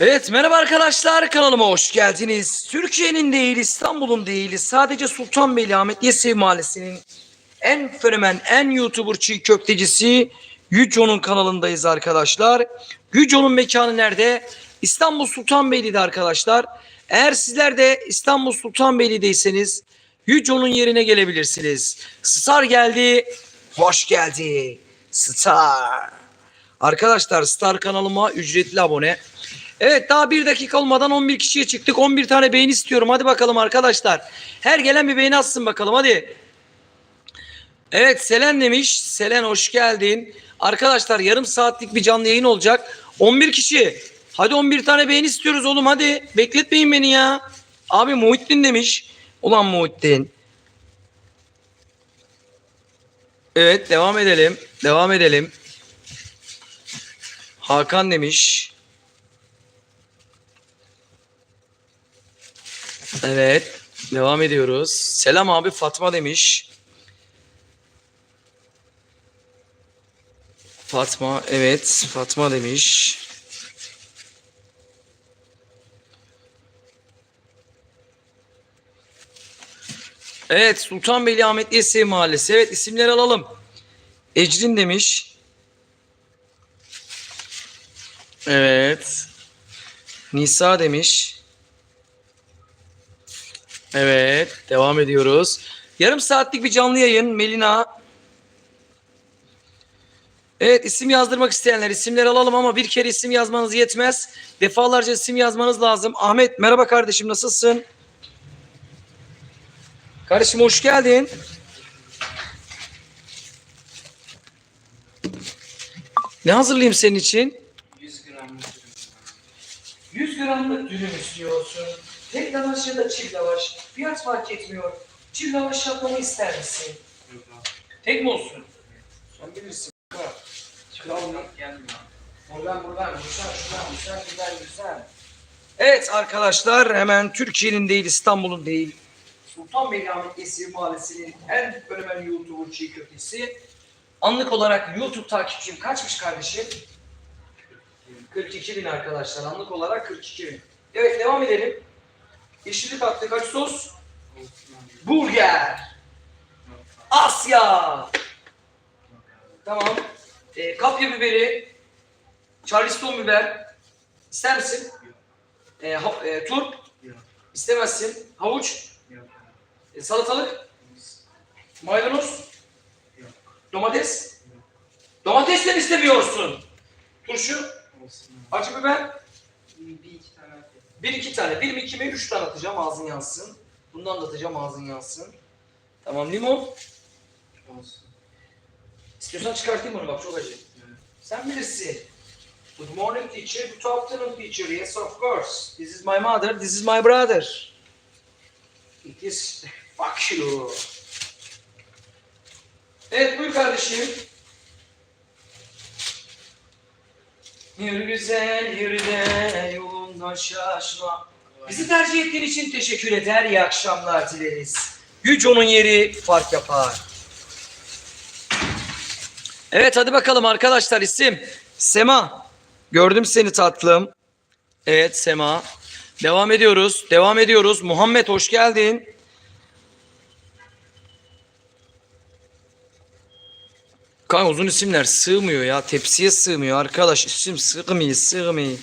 Evet merhaba arkadaşlar kanalıma hoş geldiniz. Türkiye'nin değil İstanbul'un değil sadece Sultanbeyli Ahmet Yesevi Mahallesi'nin en fenomen en YouTuber çiğ köftecisi Yüco'nun kanalındayız arkadaşlar. Yüco'nun mekanı nerede? İstanbul Sultanbeyli'de arkadaşlar. Eğer sizler de İstanbul Sultanbeyli'deyseniz Yüco'nun yerine gelebilirsiniz. Star geldi, hoş geldi. Star. Arkadaşlar Star kanalıma ücretli abone. Evet daha bir dakika olmadan 11 kişiye çıktık. 11 tane beğeni istiyorum. Hadi bakalım arkadaşlar. Her gelen bir beğeni atsın bakalım hadi. Evet Selen demiş. Selen hoş geldin. Arkadaşlar yarım saatlik bir canlı yayın olacak. 11 kişi. Hadi 11 tane beğeni istiyoruz oğlum hadi. Bekletmeyin beni ya. Abi Muhittin demiş. Ulan Muhittin. Evet devam edelim. Devam edelim. Hakan demiş. Evet. Devam ediyoruz. Selam abi Fatma demiş. Fatma evet Fatma demiş. Evet Sultanbeyli Ahmet Yesevi Mahallesi. Evet isimleri alalım. Ecrin demiş. Evet. Nisa demiş. Evet, devam ediyoruz. Yarım saatlik bir canlı yayın Melina. Evet, isim yazdırmak isteyenler isimleri alalım ama bir kere isim yazmanız yetmez. Defalarca isim yazmanız lazım. Ahmet, merhaba kardeşim, nasılsın? Kardeşim hoş geldin. Ne hazırlayayım senin için? 100 gramlık ürün. 100 gramlık dürüm istiyorsun. Tek lavaş ya da çift lavaş. Fiyat fark etmiyor. Çift lavaş yapmamı ister misin? Yok abi. Tek mi olsun? Sen bilirsin. Gramlık gelmiyor. Buradan buradan güzel şuradan güzel güzel güzel. Evet arkadaşlar hemen Türkiye'nin değil İstanbul'un değil Sultanbeyli Ahmet Yesevi Mahallesi'nin en fenomen YouTuber çiğ köftesi. Anlık olarak YouTube takipçim kaçmış kardeşim? 42 bin arkadaşlar. Anlık olarak 42 bin. Evet devam edelim. Yeşillik attık. Kaç sos? Burger. Asya. Tamam. Ee, kapya biberi. Charleston biber. İster misin? Ee, ha- e, turp. İstemezsin. Havuç. E, salatalık. Maydanoz. Domates. Domates de mi istemiyorsun? Turşu. Acı biber. Bir, iki tane. Bir iki tane. Bir mi iki mi? Üç tane atacağım ağzın yansın. Bundan da atacağım ağzın yansın. Tamam limon. Olsun. İstiyorsan çıkartayım bunu bak çok acı. Evet. Sen bilirsin. Good morning teacher, good afternoon teacher. Yes of course. This is my mother, this is my brother. It is fuck you. Evet buyur kardeşim. Yürü güzel yürü de yolunda şaşma. Bizi tercih ettiğin için teşekkür eder. İyi akşamlar dileriz. Yüco'nun yeri fark yapar. Evet hadi bakalım arkadaşlar isim. Sema. Gördüm seni tatlım. Evet Sema. Devam ediyoruz. Devam ediyoruz. Muhammed hoş geldin. Kanka uzun isimler sığmıyor ya. Tepsiye sığmıyor arkadaş. İsim sığmıyor sığmıyor.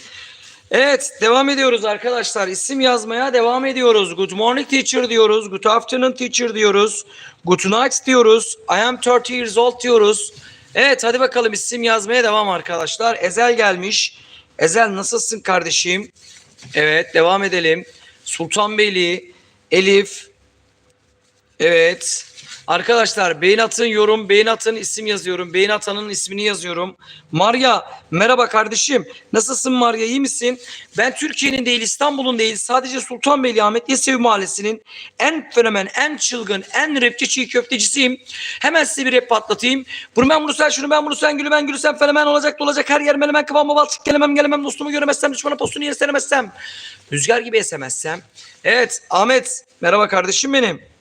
Evet devam ediyoruz arkadaşlar. İsim yazmaya devam ediyoruz. Good morning teacher diyoruz. Good afternoon teacher diyoruz. Good night diyoruz. I am 30 years old diyoruz. Evet hadi bakalım isim yazmaya devam arkadaşlar. Ezel gelmiş. Ezel nasılsın kardeşim? Evet devam edelim. Sultanbeyli, Elif. Evet. Arkadaşlar beğen atın yorum, beğen atın isim yazıyorum. Beğen atanın ismini yazıyorum. Maria merhaba kardeşim. Nasılsın Maria iyi misin? Ben Türkiye'nin değil İstanbul'un değil sadece Sultanbeyli Ahmet Yesevi Mahallesi'nin en fenomen, en çılgın, en rapçi çiğ köftecisiyim. Hemen size bir rap patlatayım. Bunu ben bunu sen şunu ben bunu sen gülü ben gülü sen fenomen olacak da olacak her yer menemen kıvamı balçık gelemem gelemem dostumu göremezsem düşmana postunu yer seremezsem. Rüzgar gibi esemezsem. Evet Ahmet merhaba kardeşim benim.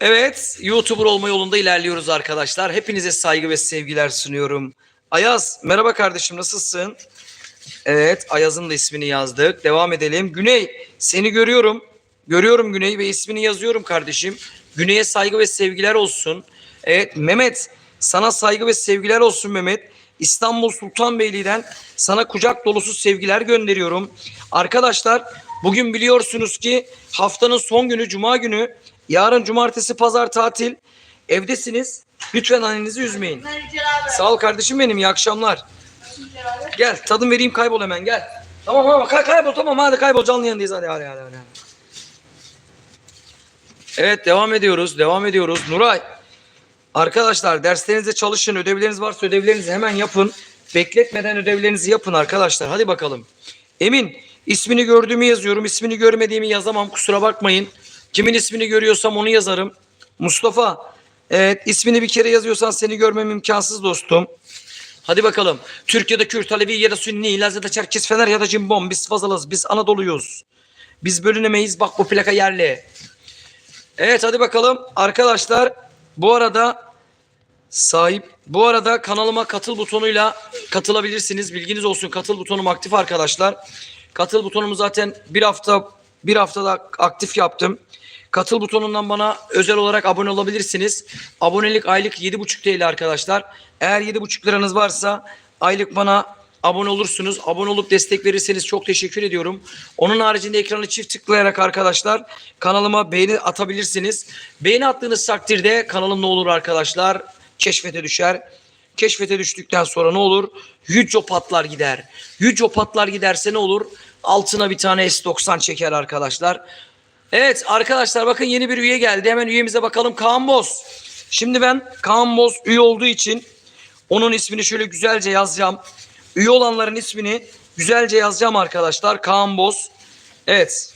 Evet, YouTuber olma yolunda ilerliyoruz arkadaşlar. Hepinize saygı ve sevgiler sunuyorum. Ayaz, merhaba kardeşim, nasılsın? Evet Ayaz'ın da ismini yazdık. Devam edelim. Güney seni görüyorum. Görüyorum Güney ve ismini yazıyorum kardeşim. Güney'e saygı ve sevgiler olsun. Evet Mehmet sana saygı ve sevgiler olsun Mehmet. İstanbul Sultanbeyli'den sana kucak dolusu sevgiler gönderiyorum. Arkadaşlar bugün biliyorsunuz ki haftanın son günü Cuma günü. Yarın Cumartesi Pazar tatil. Evdesiniz. Lütfen annenizi üzmeyin. Sağ ol kardeşim benim. İyi akşamlar. Gel tadım vereyim kaybol hemen gel. Tamam tamam kay kaybol tamam hadi kaybol canlı yayındayız hadi hadi hadi. hadi. Evet devam ediyoruz devam ediyoruz. Nuray arkadaşlar derslerinizde çalışın ödevleriniz varsa ödevlerinizi hemen yapın. Bekletmeden ödevlerinizi yapın arkadaşlar hadi bakalım. Emin ismini gördüğümü yazıyorum ismini görmediğimi yazamam kusura bakmayın. Kimin ismini görüyorsam onu yazarım. Mustafa evet ismini bir kere yazıyorsan seni görmem imkansız dostum. Hadi bakalım. Türkiye'de Kürt, Alevi ya da Sünni, Lazada, Çerkes, Fener ya da Cimbom. Biz Fazalız, biz Anadolu'yuz. Biz bölünemeyiz. Bak bu plaka yerli. Evet hadi bakalım. Arkadaşlar bu arada sahip bu arada kanalıma katıl butonuyla katılabilirsiniz. Bilginiz olsun. Katıl butonum aktif arkadaşlar. Katıl butonumu zaten bir hafta bir haftada aktif yaptım. Katıl butonundan bana özel olarak abone olabilirsiniz. Abonelik aylık 7,5 TL arkadaşlar. Eğer 7,5 liranız varsa aylık bana abone olursunuz. Abone olup destek verirseniz çok teşekkür ediyorum. Onun haricinde ekranı çift tıklayarak arkadaşlar kanalıma beğeni atabilirsiniz. Beğeni attığınız takdirde kanalım ne olur arkadaşlar? Keşfete düşer. Keşfete düştükten sonra ne olur? Yüco patlar gider. Yüco patlar giderse ne olur? Altına bir tane S90 çeker arkadaşlar. Evet arkadaşlar bakın yeni bir üye geldi. Hemen üyemize bakalım. Kaan Boz. Şimdi ben Kaan Boz üye olduğu için onun ismini şöyle güzelce yazacağım. Üye olanların ismini güzelce yazacağım arkadaşlar. Kaan Boz. Evet.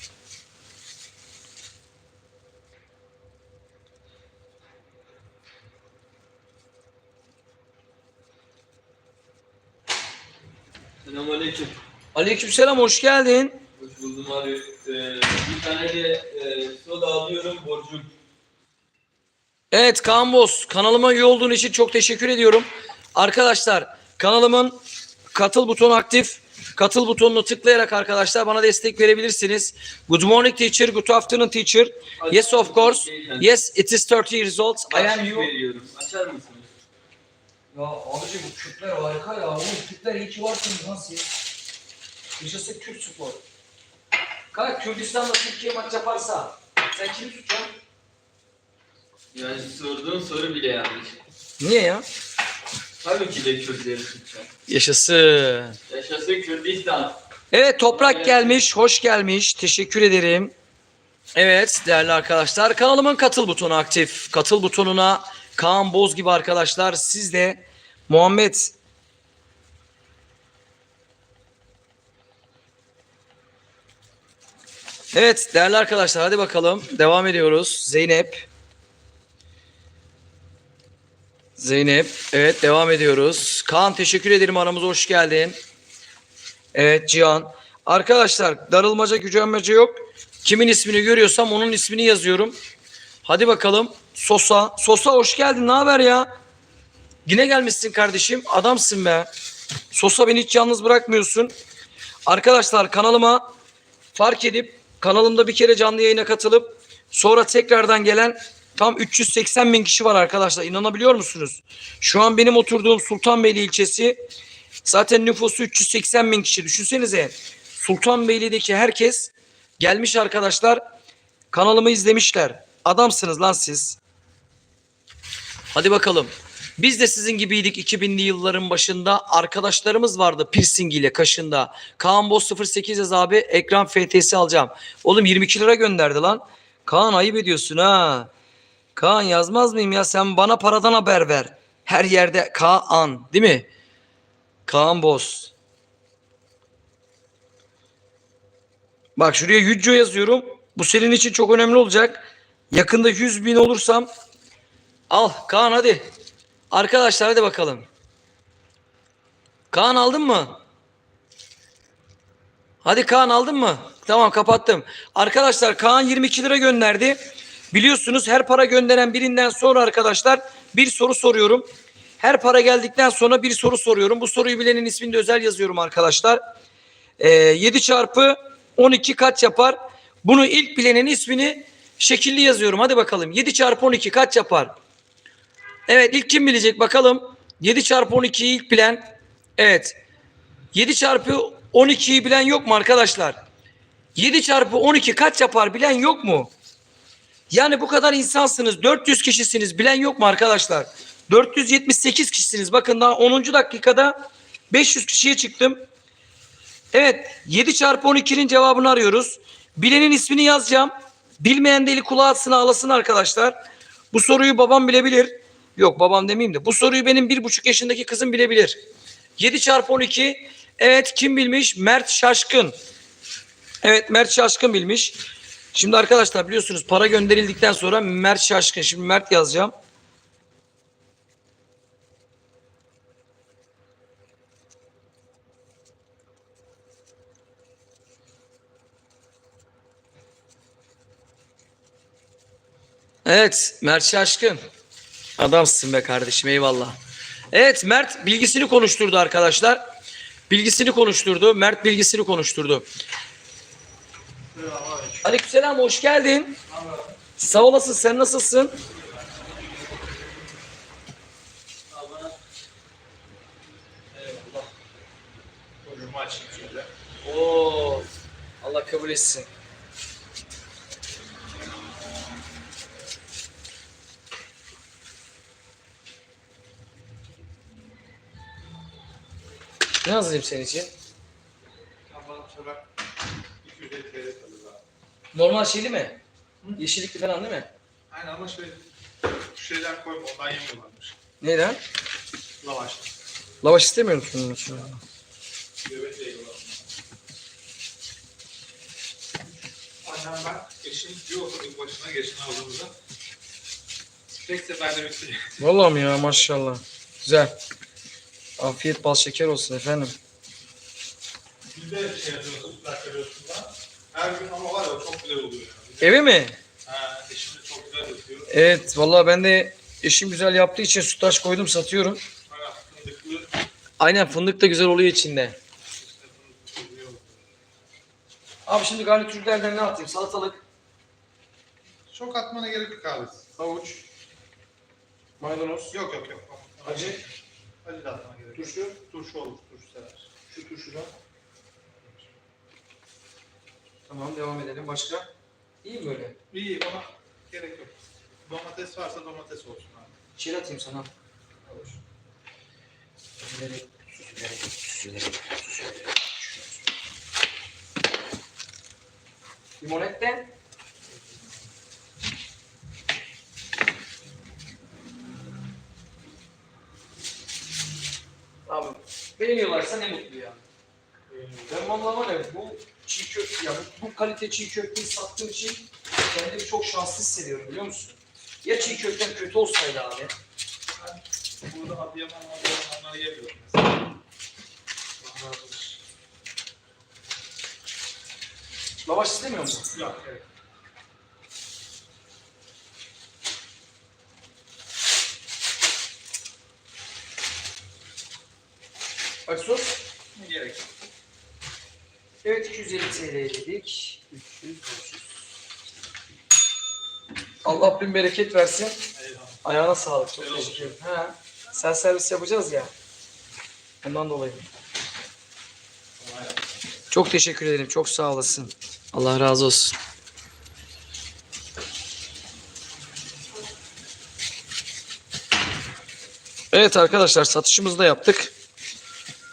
Selamünaleyküm. Aleykümselam hoş geldin. Hoş buldum abi. Ee, bir tane de e, soda alıyorum borcum. Evet Kaan Boz kanalıma üye olduğun için çok teşekkür ediyorum. Arkadaşlar kanalımın katıl butonu aktif. Katıl butonunu tıklayarak arkadaşlar bana destek verebilirsiniz. Good morning teacher, good afternoon teacher. Yes of course. Yes it is 30 years old. I am you. veriyorum. Açar mısınız? Ya abici bu Kürtler harika ya. Oğlum Kürtler iyi ki varsınız lan siz. Yaşasın Kürt spor. Kanka Kürdistan'da Türkiye maç yaparsa sen kimi tutacaksın? Yani sorduğun soru bile yanlış. Niye ya? Tabii ki de Kürtleri tutacağım. Yaşasın. Yaşasın Kürdistan. Evet toprak gelmiş, hoş gelmiş. Teşekkür ederim. Evet değerli arkadaşlar kanalımın katıl butonu aktif. Katıl butonuna Kaan Boz gibi arkadaşlar siz de Muhammed Evet değerli arkadaşlar hadi bakalım devam ediyoruz. Zeynep Zeynep evet devam ediyoruz. Kaan teşekkür ederim aramıza hoş geldin. Evet Cihan. Arkadaşlar darılmaca gücenmece yok. Kimin ismini görüyorsam onun ismini yazıyorum. Hadi bakalım. Sosa. Sosa hoş geldin. Ne haber ya? Yine gelmişsin kardeşim. Adamsın be. Sosa beni hiç yalnız bırakmıyorsun. Arkadaşlar kanalıma fark edip kanalımda bir kere canlı yayına katılıp sonra tekrardan gelen tam 380 bin kişi var arkadaşlar. İnanabiliyor musunuz? Şu an benim oturduğum Sultanbeyli ilçesi Zaten nüfusu 380 bin kişi. Düşünsenize Sultanbeyli'deki herkes gelmiş arkadaşlar. Kanalımı izlemişler. Adamsınız lan siz. Hadi bakalım. Biz de sizin gibiydik 2000'li yılların başında. Arkadaşlarımız vardı piercing ile kaşında. Kaan Boz 08 yaz abi ekran FT'si alacağım. Oğlum 22 lira gönderdi lan. Kaan ayıp ediyorsun ha. Kaan yazmaz mıyım ya sen bana paradan haber ver. Her yerde Kaan değil mi? Kaan Boz. Bak şuraya Yücco yazıyorum. Bu senin için çok önemli olacak. Yakında 100 bin olursam al Kaan hadi. Arkadaşlar hadi bakalım. Kaan aldın mı? Hadi Kaan aldın mı? Tamam kapattım. Arkadaşlar Kaan 22 lira gönderdi. Biliyorsunuz her para gönderen birinden sonra arkadaşlar bir soru soruyorum. Her para geldikten sonra bir soru soruyorum. Bu soruyu bilenin ismini de özel yazıyorum arkadaşlar. Ee, 7 çarpı 12 kaç yapar? Bunu ilk bilenin ismini şekilli yazıyorum. Hadi bakalım. 7 çarpı 12 kaç yapar? Evet ilk kim bilecek bakalım. 7 çarpı 12'yi ilk bilen. Evet. 7 çarpı 12'yi bilen yok mu arkadaşlar? 7 çarpı 12 kaç yapar bilen yok mu? Yani bu kadar insansınız. 400 kişisiniz. Bilen yok mu arkadaşlar? 478 kişisiniz. Bakın daha 10. dakikada 500 kişiye çıktım. Evet 7 çarpı 12'nin cevabını arıyoruz. Bilenin ismini yazacağım. Bilmeyen de eli kulağı atsın ağlasın arkadaşlar. Bu soruyu babam bilebilir. Yok babam demeyeyim de. Bu soruyu benim bir buçuk yaşındaki kızım bilebilir. 7 çarpı 12. Evet kim bilmiş? Mert Şaşkın. Evet Mert Şaşkın bilmiş. Şimdi arkadaşlar biliyorsunuz para gönderildikten sonra Mert Şaşkın. Şimdi Mert yazacağım. Evet Mert Şaşkın. Adamsın be kardeşim eyvallah. Evet Mert bilgisini konuşturdu arkadaşlar. Bilgisini konuşturdu. Mert bilgisini konuşturdu. Aleykümselam hoş geldin. Sağ olasın sen nasılsın? Ucumu açayım şöyle. Oo Allah kabul etsin. Ne yazayım senin için? Tamam sonra 250 TL kalır abi. Normal şeyli mi? Yeşillikli falan değil mi? Aynen ama şöyle şu şeyden koyma ondan yemiyorlarmış. Neden? Lavaş. Lavaş istemiyor musun? bunun için? Göbek de yiyorlar. Annem ben eşim bir oturduk başına geçen aldığımızda. Tek seferde bitti. Vallahi mi ya maşallah. Güzel. Afiyet bal şeker olsun efendim. Biz de şey yapıyoruz, veriyorsun da. Her gün ama var ya çok güzel oluyor. Yani. Eve mi? Ha, eşim de çok güzel yapıyor. Evet vallahi ben de eşim güzel yaptığı için sütlaç koydum satıyorum. Fındıklı, Aynen fındık da güzel oluyor içinde. işte fındıklı oluyor. Abi şimdi garnitürlerden ne atayım? Salatalık, Çok atmana gerek yok abi. havuç, maydanoz, Yok yok yok. acı, Acı da atmana gerek yok. turşu, Turşu olur, turşu sever. şu turşudan. Tamam devam edelim. Başka? İyi mi böyle? İyi ona gerek yok. Domates varsa domates olsun abi. İçeri atayım sana. Havuç. Süzülerek, süzülerek, süzülerek, süzülerek. Limonet beğeniyorlarsa ne mutlu ya. Ben vallahi var ya bu çiğ köfte ya bu, bu kalite çiğ köfteyi sattığım için kendimi çok şanslı hissediyorum biliyor musun? Ya çiğ köftem kötü olsaydı abi. Burada Adıyaman, Adıyaman onları yemiyorum mesela. Lavaş istemiyor musun? Yok, evet. Bak sos. Gerek. Evet 250 TL dedik. 300, 500. Allah bin bereket versin. Eyvallah. Ayağına sağlık. Çok Eyvallah. teşekkür ederim. Ha. Sen servis yapacağız ya. Ondan dolayı. Çok teşekkür ederim. Çok sağ olasın. Allah razı olsun. Evet arkadaşlar satışımızı da yaptık.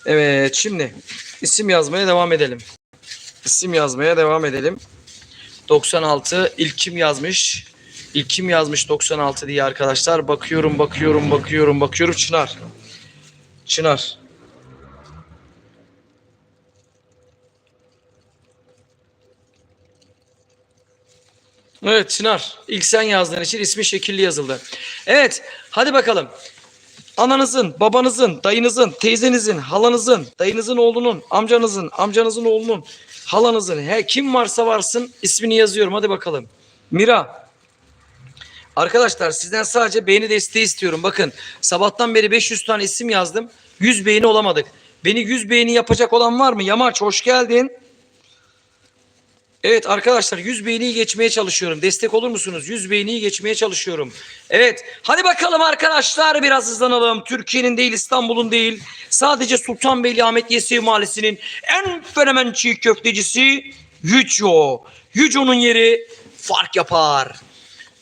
Evet şimdi isim yazmaya devam edelim. İsim yazmaya devam edelim. 96 ilk kim yazmış? İlk kim yazmış 96 diye arkadaşlar. Bakıyorum bakıyorum bakıyorum bakıyorum Çınar. Çınar. Evet Çınar. İlk sen yazdığın için ismi şekilli yazıldı. Evet hadi bakalım. Ananızın, babanızın, dayınızın, teyzenizin, halanızın, dayınızın oğlunun, amcanızın, amcanızın oğlunun, halanızın, he, kim varsa varsın ismini yazıyorum. Hadi bakalım. Mira. Arkadaşlar sizden sadece beğeni desteği istiyorum. Bakın sabahtan beri 500 tane isim yazdım. 100 beğeni olamadık. Beni 100 beğeni yapacak olan var mı? Yamaç hoş geldin. Evet arkadaşlar 100 beğeniyi geçmeye çalışıyorum. Destek olur musunuz? 100 beğeniyi geçmeye çalışıyorum. Evet hadi bakalım arkadaşlar biraz hızlanalım. Türkiye'nin değil İstanbul'un değil. Sadece Sultanbeyli Ahmet Yesevi Mahallesi'nin en fenomen çiğ köftecisi Yüco. Yüco'nun yeri fark yapar.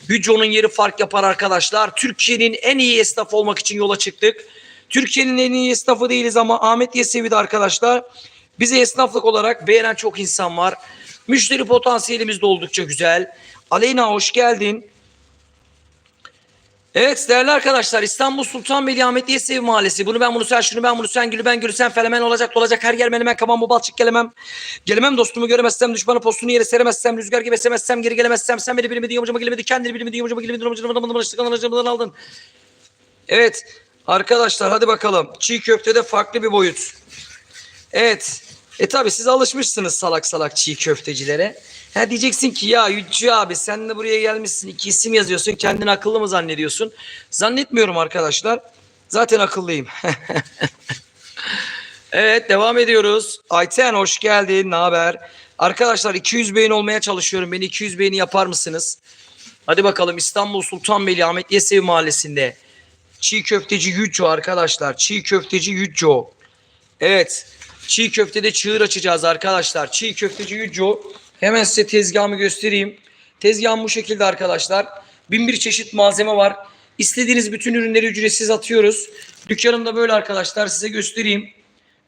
Yüco'nun yeri fark yapar arkadaşlar. Türkiye'nin en iyi esnafı olmak için yola çıktık. Türkiye'nin en iyi esnafı değiliz ama Ahmet Yesevi'de arkadaşlar. Bizi esnaflık olarak beğenen çok insan var. Müşteri potansiyelimiz de oldukça güzel. Aleyna hoş geldin. Evet değerli arkadaşlar İstanbul Sultanbeyli Ahmet Yesevi Mahallesi. Bunu ben bunu sen şunu ben bunu sen gülü ben gülü sen felemen olacak olacak her yer menemen kaman bu balçık gelemem. Gelemem dostumu göremezsem düşmanı postunu yere seremezsem rüzgar gibi esemezsem geri gelemezsem sen beni bilmediğin yamacıma gelemedi kendini bilmediğin yamacıma gelemedi yamacıma aldın. Evet arkadaşlar hadi bakalım çiğ köftede farklı bir boyut. Evet e tabi siz alışmışsınız salak salak çiğ köftecilere. Ha diyeceksin ki ya Yücü abi sen de buraya gelmişsin iki isim yazıyorsun kendini akıllı mı zannediyorsun? Zannetmiyorum arkadaşlar. Zaten akıllıyım. evet devam ediyoruz. Ayten hoş geldin. Ne haber? Arkadaşlar 200 beğeni olmaya çalışıyorum. Beni 200 beğeni yapar mısınız? Hadi bakalım İstanbul Sultanbeyli Ahmet Yesevi Mahallesi'nde çiğ köfteci Yücü arkadaşlar. Çiğ köfteci Yücü. Evet. Çiğ köftede çığır açacağız arkadaşlar. Çiğ köfteci Yücü. Hemen size tezgahımı göstereyim. Tezgahım bu şekilde arkadaşlar. Bin bir çeşit malzeme var. İstediğiniz bütün ürünleri ücretsiz atıyoruz. Dükkanım da böyle arkadaşlar size göstereyim.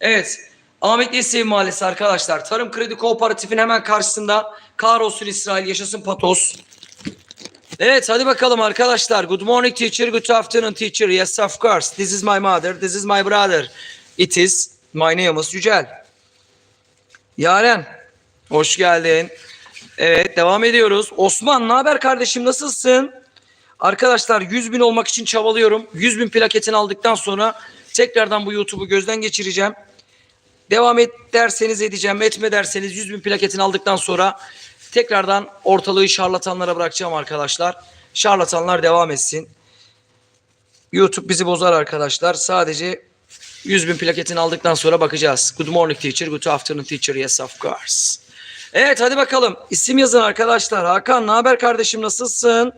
Evet. Ahmet Yesevi Mahallesi arkadaşlar. Tarım Kredi Kooperatif'in hemen karşısında. Kahrolsun İsrail, yaşasın Patos. Evet hadi bakalım arkadaşlar. Good morning teacher, good afternoon teacher. Yes of course. This is my mother, this is my brother. It is my name is Yücel. Yaren, hoş geldin. Evet devam ediyoruz. Osman ne haber kardeşim nasılsın? Arkadaşlar 100 bin olmak için çabalıyorum. 100 bin plaketini aldıktan sonra tekrardan bu YouTube'u gözden geçireceğim. Devam et derseniz edeceğim. Etme derseniz 100 bin plaketini aldıktan sonra tekrardan ortalığı şarlatanlara bırakacağım arkadaşlar. Şarlatanlar devam etsin. YouTube bizi bozar arkadaşlar. Sadece 100 bin plaketini aldıktan sonra bakacağız. Good morning teacher, good afternoon teacher, yes of course. Evet hadi bakalım. İsim yazın arkadaşlar. Hakan ne haber kardeşim nasılsın?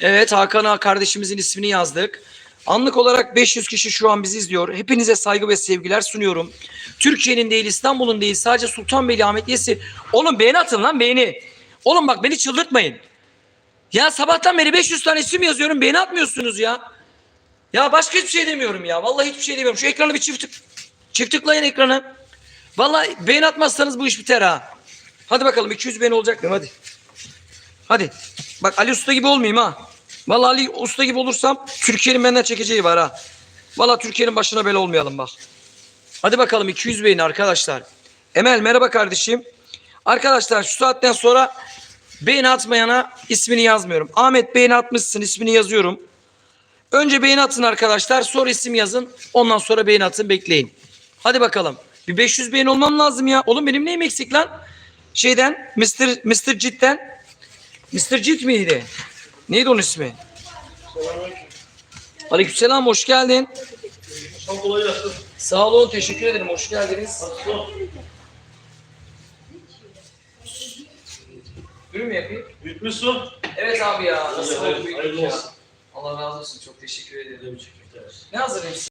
Evet Hakan kardeşimizin ismini yazdık. Anlık olarak 500 kişi şu an bizi izliyor. Hepinize saygı ve sevgiler sunuyorum. Türkiye'nin değil, İstanbul'un değil, sadece Sultanbeyli Ahmet Yesi. Oğlum beğeni atın lan beğeni. Oğlum bak beni çıldırtmayın. Ya sabahtan beri 500 tane isim yazıyorum beğeni atmıyorsunuz ya. Ya başka hiçbir şey demiyorum ya. Vallahi hiçbir şey demiyorum. Şu ekranı bir çift, tık, çift tıklayın ekranı. Vallahi beğeni atmazsanız bu iş biter ha. Hadi bakalım 200 beğeni olacak mı? Hadi. Hadi. Bak Ali Usta gibi olmayayım ha. Vallahi Ali Usta gibi olursam Türkiye'nin benden çekeceği var ha. Vallahi Türkiye'nin başına bela olmayalım bak. Hadi bakalım 200 beğeni arkadaşlar. Emel merhaba kardeşim. Arkadaşlar şu saatten sonra beğeni atmayana ismini yazmıyorum. Ahmet beğeni atmışsın ismini yazıyorum. Önce beğeni atın arkadaşlar. Sonra isim yazın. Ondan sonra beğeni atın bekleyin. Hadi bakalım. Bir 500 beğeni olmam lazım ya. Oğlum benim neyim eksik lan? Şeyden Mr. Mr. Cit'ten. Mr. Cit miydi? Neydi onun ismi? Aleykümselam hoş geldin. Sağ olun teşekkür ederim hoş geldiniz. Ürün mü yapayım? Büyütmüş su. Evet abi ya. Nasıl oldu hayırlı olsun. Allah razı olsun çok teşekkür ederim. Ne hazırlayayım size?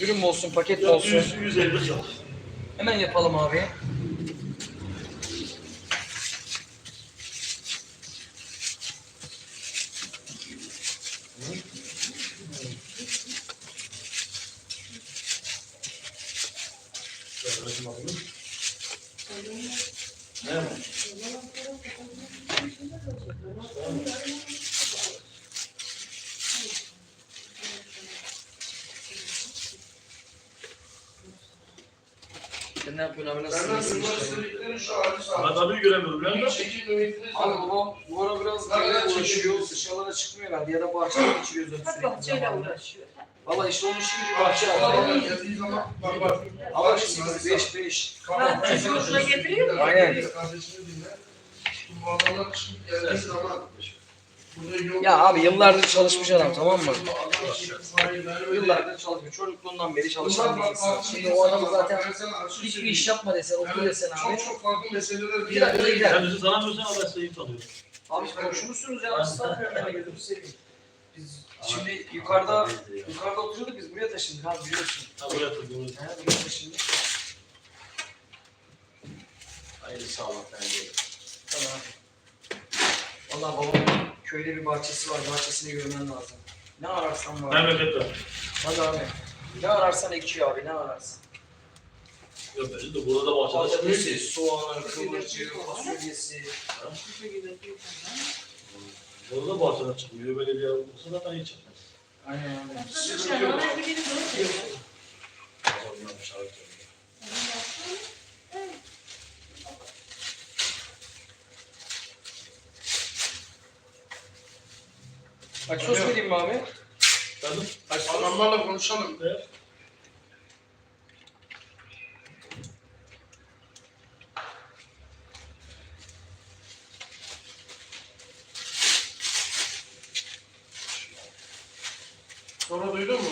Ürün mü olsun paket mi olsun? 100, 150 çok. Hemen yapalım abi. Sen ne yapıyorsun abi nasılsın? Ben tabii göremiyorum. Ben de. Abi babam bu ara biraz böyle uğraşıyor. Dışarılara çıkmıyor herhalde ya da bahçede geçiriyoruz onu sürekli. Bahçeyle uğraşıyor. Valla işte onun işi gücü bahçe abi. Ama şimdi 5 5. Ha, çocuğuna getiriyor mu? Aynen. Burada yok. Ya abi yıllardır çalışmış adam, tamam mı? Allah. Yıllardır çalışıyor. Çocukluğundan beri çalışan bir insan. Şimdi o adam zaten ben hiçbir iş yapma desen, oku desen abi. Çok çok farklı meseleler Bir dakika gider. Sen bizi tanımıyorsan Allah sayı tanıyor. Abi komşumuzsunuz ya. Estağfurullah. Yani gözünü seveyim. Biz şimdi yukarıda yukarıda oturuyorduk biz buraya taşındık abi biliyorsun. Ha buraya takıyoruz. He buraya taşındık. Hayırlı sağlık bence. Tamam. Valla babamın köyde bir bahçesi var. Bahçesini görmen lazım. Ne ararsan var. Memlekette. Hadi abi. Ne ararsan ekiyor abi ne ararsan. Yok belli de burada da bahçede Patatesi, soğanı, kıvırcığı, fasulyesi. Burada da bahçede çıkmıyor. Belediye olsa da ben hiç çıkmaz. Aynen abi. Sıkıntı yok. Pazarından şahit oluyor. Bak sos vereyim mi abi? Efendim? Adamlarla konuşalım. Ne? Sonra duydun mu?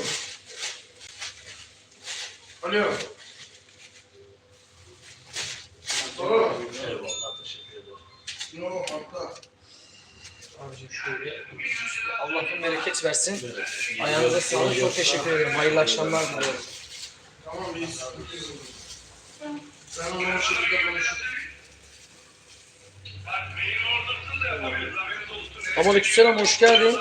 Alo. Sonra. Eyvallah teşekkür ederim. No, hatta. Abicim şöyle. Allah'ın bereket versin. Ayağınıza sağlık. Çok teşekkür ederim. Hayırlı akşamlar diliyorum. Tamam biz. Ben onunla o şekilde konuşurum. Aleykümselam hoş geldin.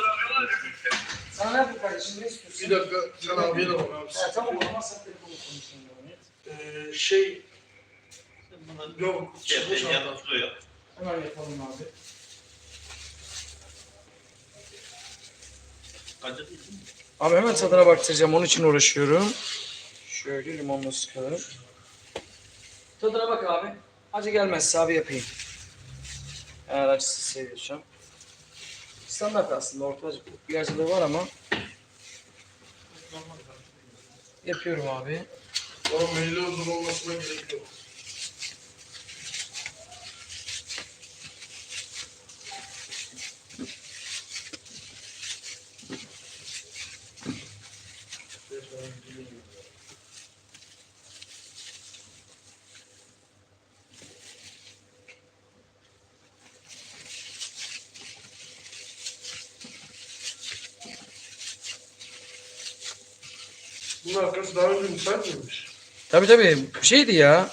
Sana ne yapayım kardeşim ne istiyorsun? Bir dakika sen abiye de bak abi. Ha, tamam o zaman sen telefonla konuşalım. Ee, şey yok. Hemen yapalım abi. Abi hemen tadına baktıracağım. Onun için uğraşıyorum. Şöyle limonla sıkalım. Tadına bak abi. Acı gelmezse abi yapayım. Eğer acısı seviyorsan. Standart aslında orta acı. Bir acılığı var ama. Yapıyorum abi. O meyli uzun olmasına gerek yok. Bunun arkası daha önce müsait miymiş? Tabii tabii. Şeydi ya.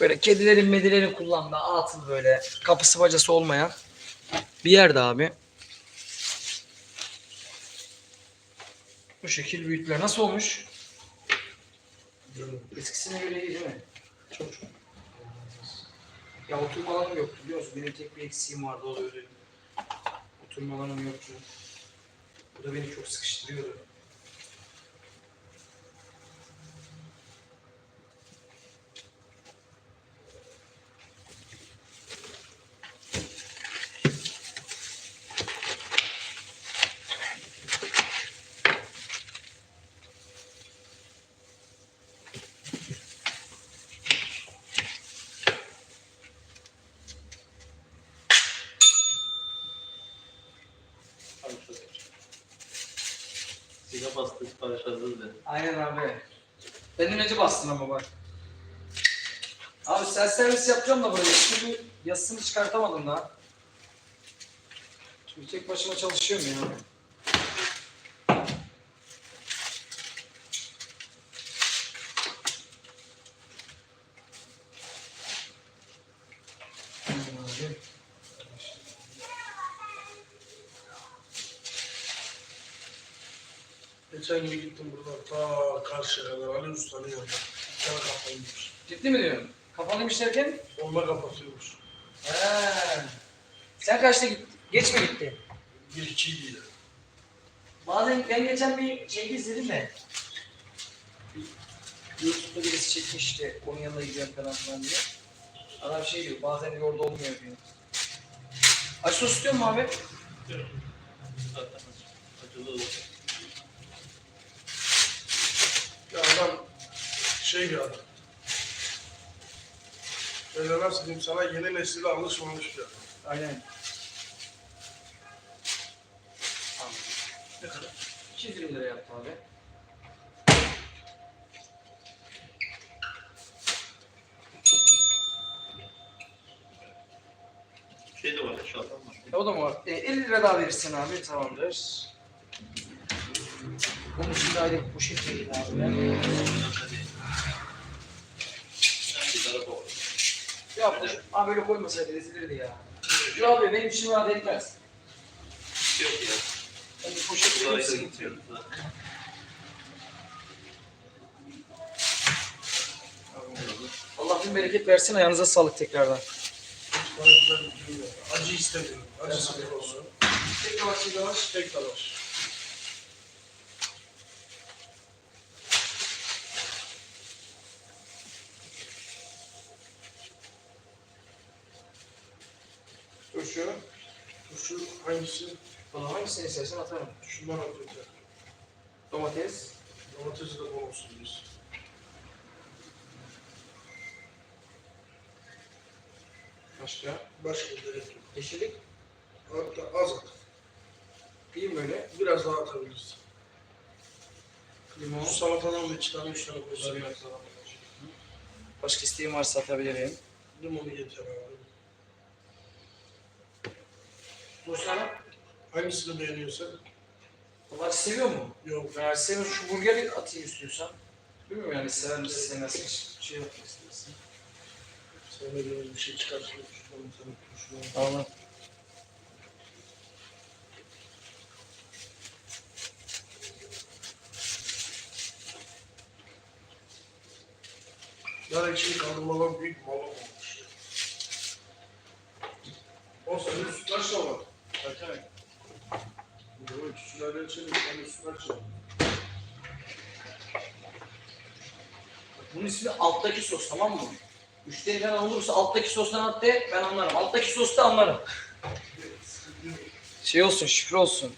Böyle kedilerin medilerin kullandığı atıl böyle kapısı bacası olmayan bir yerde abi. Bu şekil büyütüler. Nasıl olmuş? Eskisine göre iyi değil mi? Çok çok. Ya oturma alanım yoktu biliyor musun? Benim tek bir eksiğim vardı o da öyle. Oturma alanım yoktu. Bu da beni çok sıkıştırıyordu. Bastı sipariş hazır. Aynen abi. Benden önce bastın ama bak. Abi sen servis yapacağım da böyle şimdi yazısını çıkartamadım daha. Çünkü tek başıma çalışıyorum ya. Geçen gün gittim buradan ta karşıya kadar Ali Usta'nın yanına. Bir tane kapalıymış. Ciddi mi diyorsun? Kafalıymış derken? Onunla kapatıyormuş. He. Sen kaçta gittin? Geç mi gittin? Bir iki değil. Bazen ben geçen bir şey izledim de. YouTube'da birisi çekmişti. Onun yanına gidiyorum falan filan diye. Adam şey diyor, bazen diyor orada olmuyor diyor. Acı sos istiyor mu abi? Acılı olur. Dağdan şey geldi. Öyle nasıl diyeyim sana yeni nesile alışmamış bir adam. Aynen. Ne kadar? 220 lira yaptı abi. Şey de var, şalgam var. E, o da mı var? E, 50 lira daha verirsin abi tamamdır. Bunun için ayrı bir poşet verin abi. Bir var. Ya poşet, abi böyle koymasaydı ezilirdi ya. Ya abi benim için rahat etmez. Yok ya. Ben bir poşet iyi sıkıntı yok. Allah bin bereket versin ayağınıza sağlık tekrardan. Bir yok. Acı istemiyorum. Acı sıfır olsun. Tek yavaş yavaş. Tek talaş. Turşu. Turşu hangisi? Bana hangisini istersen atarım. Şundan atıyor. Domates. Domatesi de bol olsun biz. Başka. Başka bir gerek yok. Yeşillik. Hatta az at. İyi böyle. Biraz daha atabiliriz. Limon. Şu salatadan da iki tane üç tane koysun. Başka isteğin varsa atabilirim. Limonu yeter abi. Dostlar. Hangisini beğeniyorsan? Bunlar seviyor mu? Yok. Ben seviyorum. Şu burgeri atayım istiyorsan. Bilmiyorum yani sever misin sevmezsin. Hiç Şey yapmak istersin. Sevmediğimiz bir şey çıkarsa şuradan bir tane turşu. Tamam. Dar ekşiyi kaldırmadan büyük mal olmuş. O senin sütlaç da var. Küçüklerden. Bunun ismi alttaki sos tamam mı? Müşteri falan olursa alttaki sostan at de ben anlarım. Alttaki sosta anlarım. Şey olsun şifre olsun.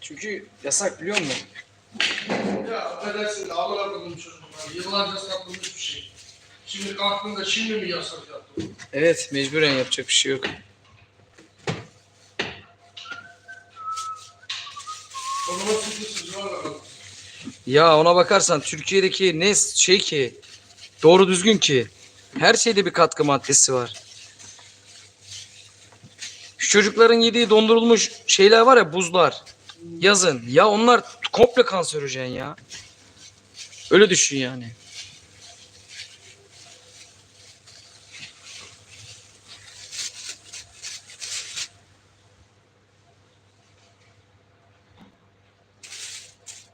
Çünkü yasak biliyor musun? Ya affedersin de amına koydum çocuklar. Yıllarca satılmış bir şey. Şimdi kalktın da şimdi mi yasak yaptın? Evet mecburen yapacak bir şey yok. Ya ona bakarsan Türkiye'deki ne şey ki doğru düzgün ki her şeyde bir katkı maddesi var. Şu çocukların yediği dondurulmuş şeyler var ya buzlar. Yazın. Ya onlar komple kanserojen ya. Öyle düşün yani.